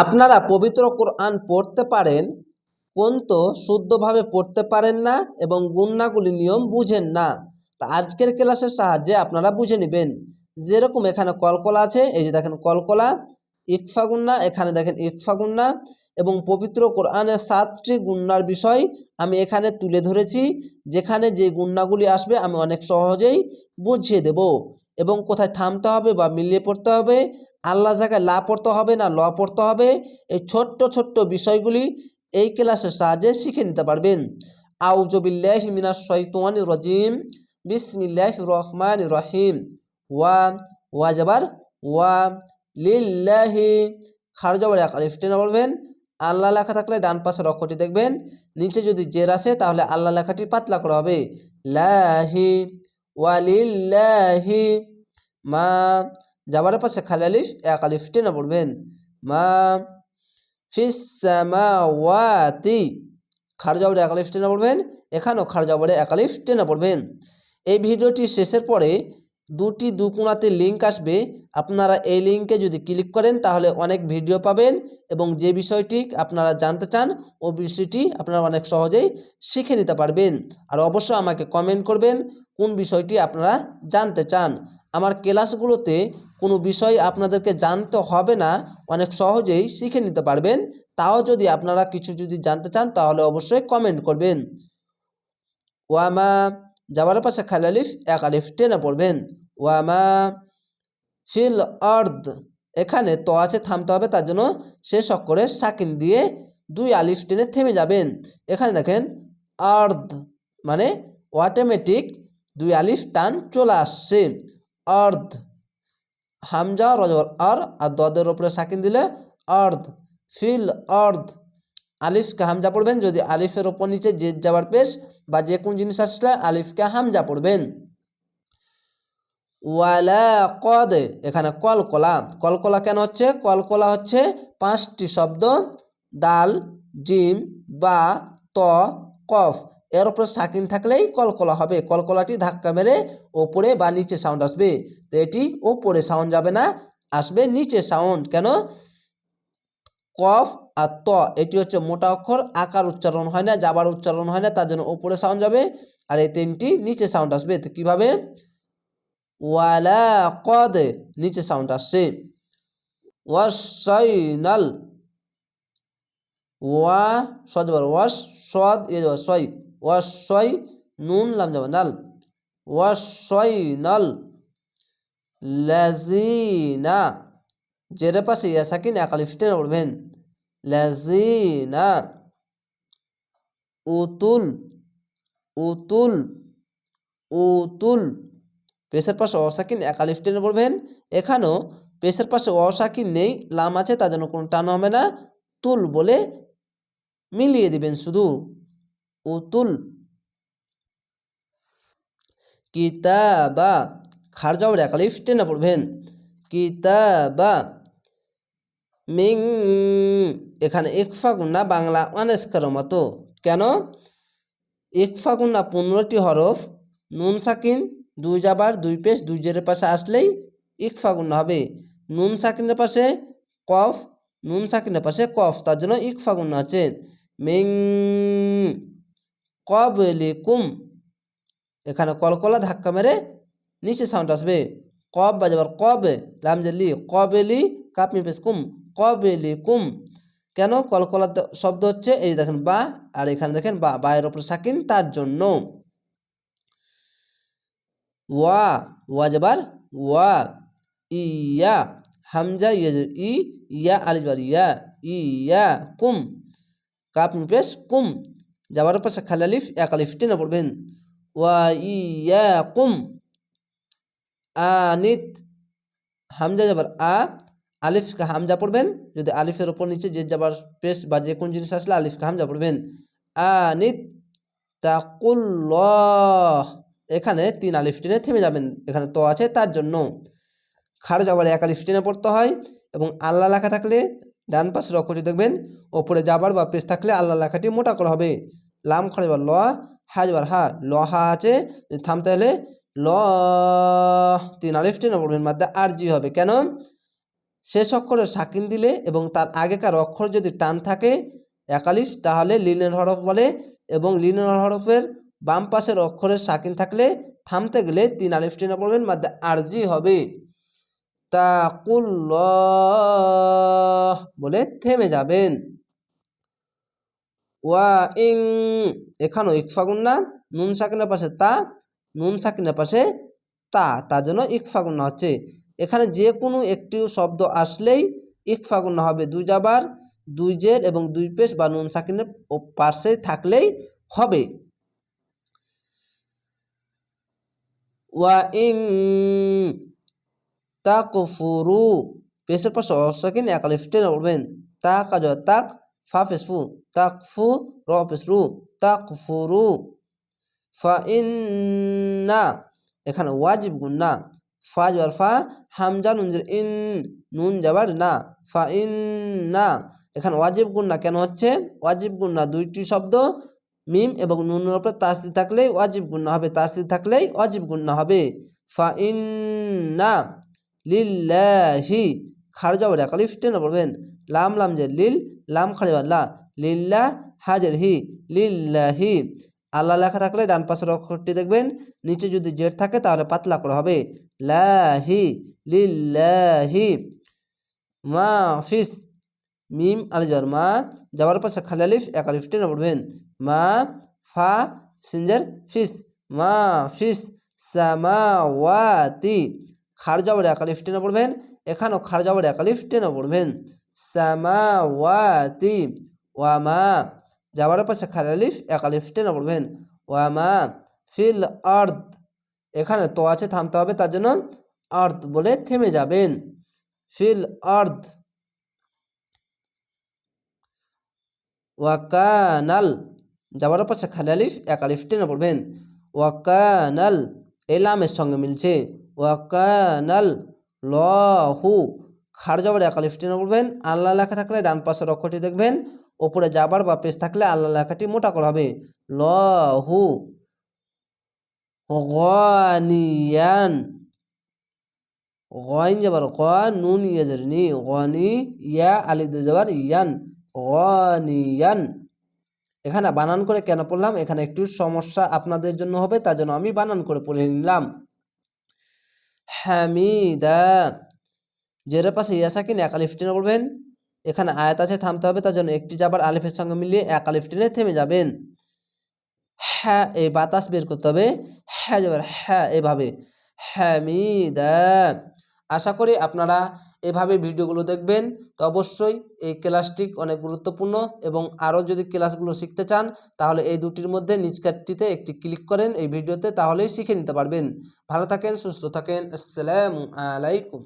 আপনারা পবিত্র কোরআন পড়তে পারেন কিন্তু শুদ্ধভাবে পড়তে পারেন না এবং গুন্নাগুলি নিয়ম বুঝেন না। তা আজকের ক্লাসের সাহায্যে আপনারা বুঝে নেবেন। যেরকম এখানে কলকলা আছে, এই যে দেখেন কলকলা, ইকফা গুন্না, এখানে দেখেন ইকফা গুন্না এবং পবিত্র কোরআনের সাতটি গুন্নার বিষয় আমি এখানে তুলে ধরেছি। যেখানে যে গুন্নাগুলি আসবে আমি অনেক সহজেই বুঝিয়ে দেব এবং কোথায় থামতে হবে বা মিলিয়ে পড়তে হবে। আল্লাহ জায়গায় লা পড়তে হবে না ল পড়তে হবে, এই ছোট্ট ছোট্ট বিষয়গুলি এই ক্লাসের সাহায্যে শিখে নিতে পারবেন। আউজবিল্লাহ মিনাশ শৈতানি রজিম। বিসমিল্লাহ রহমান রহিম। ওয়া ওয়া যাবার, ওয়া লিল্লাহি। খারজবর এক আলিফ টেনে বলবেন। আল্লাহ লেখা থাকলে ডান পাশের অক্ষরটি দেখবেন। নিচে যদি জের আসে তাহলে আল্লাহ লেখাটি পাতলা করা হবে। লাহি ওয়ালিল্লাহি মা যাবার পাশে খালি আলিফ এক আলিফ টেনে পড়বেন। মা, ফিস জবরে এক আলিফ টেনে পড়বেন, এখানেও খার জবরে এক আলিফ টেনে পড়বেন। এই ভিডিওটি শেষের পরে দুটি দুকোনাতে লিঙ্ক আসবে। আপনারা এই লিঙ্কে যদি ক্লিক করেন, তাহলে অনেক ভিডিও পাবেন এবং যে বিষয়টি আপনারা জানতে চান, ও বিষয়টি আপনারা অনেক সহজেই শিখে নিতে পারবেন। আর অবশ্যই আমাকে কমেন্ট করবেন, কোন বিষয়টি আপনারা জানতে চান। আমার ক্লাসগুলোতে কোনো বিষয় আপনাদেরকে জানতে হবে না, অনেক সহজেই শিখে নিতে পারবেন। তাও যদি আপনারা কিছু যদি জানতে চান, তাহলে অবশ্যই কমেন্ট করবেন। ওয়ামা যাবার পাশে খালি এক আলিফ টেনে পড়বেন। ওয়ামা, ফিল অর্ধ এখানে তো আছে থামতে হবে, তার জন্য শেষ অক্ষরে সাকিন দিয়ে দুই আলিফ টেনে থেমে যাবেন। এখানে দেখেন অর্ধ মানে অটোমেটিক দুই আলিফ টান চলে আসছে। অর্ধ হামজা রজর আর আর দদের ওপরে সাকিন দিলে অর্ধ ফিল অর্ধ আলিফকে হামজা পড়বেন যদি আলিফের ওপর নিচে যে যাবার পেশ বা যে কোন জিনিস আসলে আলিফকে হামজা পড়বেন ওয়ালা কদ এখানে কলকলা কলকলা কেন হচ্ছে কলকলা হচ্ছে পাঁচটি শব্দ দাল জিম বা ত কফ এর উপরে সাকিন থাকলেই কলকলা হবে। কলকলাটি ধাক্কা মেরে ওপরে বা নিচে সাউন্ড আসবে। তো এটি ওপরে সাউন্ড যাবে না, আসবে নিচে সাউন্ড কেন? কফ আর ত, এটি হচ্ছে মোটা অক্ষর, আকার উচ্চারণ হয় না, যাবার উচ্চারণ হয় না, তার জন্য ওপরে সাউন্ড যাবে আর এই তিনটি নিচে সাউন্ড আসবে। তো কীভাবে? ওয়ালা কদ, নিচে সাউন্ড আসছে। ওয়াসাইনাল ওয়া, সদ যাবার ওয়াস সদ ইয়ে যাবার ওয়াসই নুন, লাম যাবার নাল। ওয়াসাইনাল লাজিনা। জেরে পাশে ইয়া সাকিন একালিফ টেনে পড়বেন। লাজিনা। উতুল। উতুল। উতুল। পেশের পাশে অসাকিন একালিফ টেনে পড়বেন। এখানেও পেশের পাশে অসাকিন নেই, লাম আছে তার জন্য কোনো টান হবে না। তুল বলে মিলিয়ে দিবেন শুধু। উতুল। কিতাবা, খার যাওয়ার একালিফ টেনে পড়বেন। কিতাবা, মিং, এখানে ইকফা গুন্না বাংলা অনেস্কার মতো। কেন? ইকফা গুন্না পনেরোটি হরফ, নুন সাকিন, দুই যাবার দুই পেশ, দুই জেরের পাশে আসলেই ইকফা গুন্না হবে। নুন সাকিনের পাশে কফ, নুন সাকিনের পাশে কফ, তার জন্য ইকফা গুন্না আছে। মিং কবলি কুম এখানে কলকলা ধাক্কা মেরে নিচে সাউন্ড আসবে। কব বাজাবার কবে? লাম জেলি কবেলি কাপমি পেশ কুম। কবেলি কুম কেন? কলকলা শব্দ হচ্ছে, এই দেখেন বা, আর এখানে দেখেন বা, বায়ের ওপরে সাকিন, তার জন্য। ওয়া ওয়া যাবার ওয়া, ইয়া, হামজা, ইয়া ই, ইয়া আলিজবার ইয়া ইয়া, কুম। কাপমি পেশ কুম। যাবার পাশে খালি আলিফ, এক আলিফ টেনে পড়বেন। ওয়া ইয়া কুম আনিত। হামজা যাবার আ, আলিফকে হামজা পড়বেন। যদি আলিফের ওপর নিচে যে যাবার পেশ বা যে কোন জিনিস আসলে আলিফকে হামজা পড়বেন। আনিত। তাকুল্লাহ। এখানে তিন আলিফ টেনে থেমে যাবেন। এখানে তো আছে তার জন্য। খারজ আবার এক আলিফ টেনে পড়তে হয় এবং আল্লাহ লেখা থাকলে ডান পাশে অক্ষরটি দেখবেন। ওপরে যাবার বা পেশ থাকলে আল্লাহ লেখাটি মোটা করা হবে। লাম খারজ বার ল, হা যাবার হা, ল, হা আছে থামতে হলে ল, তিন আলিফ টেনে পড়বেন মাদ্দা আর জি হবে। কেন? শেষ অক্ষরে সাকিন দিলে এবং তার আগেকার অক্ষর যদি টান থাকে একালিফ তাহলে লিনের হরফ বলে এবং লিনের হরফের বাম পাশের অক্ষরের সাকিন থাকলে থামতে গেলে তিন আলিফ টেনে পড়বেন মাধ্যমে আরজি হবে। তাকুল্লাহ বলে থেমে যাবেন। ওয়া ইং এখানেও ইকফাগুন্না নুন সাকিনের পাশে তা, নুন সাকিনের পাশে তা, তার জন্য ইকফাগুন্না হচ্ছে। এখানে যে কোনো একটি শব্দ আসলেই ইকফাগুন্না হবে। দুই যাবার, দুই জের এবং দুই পেশ বা নুন সাকিনের পাশে থাকলেই হবে। ওয়া ইং, তাকফুরু, পেশের পাশে অসাকিন একালিফ টেনে উঠবেন তা কাজ তাক ফা পেশফু তাকফু র পেশরু তাকফুরু ফা ইন্না এখানে ওয়াজিব গুন্না ফা যাবার ফা, হামজা নুন ইন, নুন যাবার না। ফা ইন্না এখানে ওয়াজিব গুন্না কেন হচ্ছে? ওয়াজিব গুন্না দুইটি শব্দ, মিম এবং নুনের উপরে তাসদি থাকলেই ওয়াজিব গুন্না হবে। তাসদি থাকলেই ওয়াজিব গুন্না হবে। ফা ইন্না লিল্লাহি। খারজা বলে একালিফ টেনে পড়বেন। লাম লাম যে লিল লাম খারজা লা, লিল্লা হাজের হি, লিল্লাহি। আল্লাহ লেখা থাকলে ডান পাশের অক্ষরটি দেখবেন, নিচে যদি জেড থাকে তাহলে পাতলা করে হবে। লাহি, লিল্লাহি। মা, ফিস, মিম আলিজার মা। যাওয়ার পাশে খালি আলিফ, এক আলিফ টেনে পড়বেন। মা, ফা, সিনজার, ফিস। মা, ফিস, সামাওয়াতি। খার যাবার এক আলিফ টেনে পড়বেন। এখানেও খার যাবার এক আলিফ টেনে পড়বেন। সামাওয়াতি ওয়ামা। যাবার পাশে খালি আলিফ, এক আলিফ টেনে পড়বেন ওয়ামা ফিল আর্থ এখানে তো আছে, থামতে হবে, তার জন্য আর্থ বলে থেমে যাবেন। ফিল আর্থ ওয়াকানাল। যাবার পাশে এক আলিফ টেনে পড়বেন ওয়াকানাল। এই লামের সঙ্গে মিলছে, ওয়াকানাল, লহু। খার যাবার এক আলিফ টেনে পড়বেন আল্লাহ লেখা থাকলে ডান পাশের অক্ষরটি দেখবেন, ওপরে যাবার বা পেশ থাকলে আল্লাহ লেখাটি মোটা করা হবে। লহু গনিয়ান, গইন যাবার গ, নুন ইয়াজের নি, গনি ইয়া, আলিফ দিয়ে যাবার ইয়ান, গনিয়ান। এখানে বানান করে কেন পড়লাম? এখানে একটু সমস্যা আপনাদের জন্য হবে, তার জন্য আমি বানান করে পড়ে নিলাম। হামিদা জেরের পাশে ইয়াসাকিন এক আলিফ টেনে পড়বেন। এখানে আয়াত আছে, থামতে হবে, তার জন্য একটি যাবার আলিফের সঙ্গে মিলিয়ে এক আলিফ টেনে থেমে যাবেন। হ্যাঁ এই বাতাস বের করতে হবে। হ্যাঁ যাবার হ্যাঁ এভাবে। হ্যামিদা আশা করি আপনারা এভাবে ভিডিওগুলো দেখবেন। তো অবশ্যই এই ক্লাসটি অনেক গুরুত্বপূর্ণ এবং আরও যদি ক্লাসগুলো শিখতে চান, তাহলে এই দুটির মধ্যে নিচকারটিতে একটি ক্লিক করেন এই ভিডিওতে, তাহলেই শিখে নিতে পারবেন। ভালো থাকেন, সুস্থ থাকেন, আসসালামু আলাইকুম।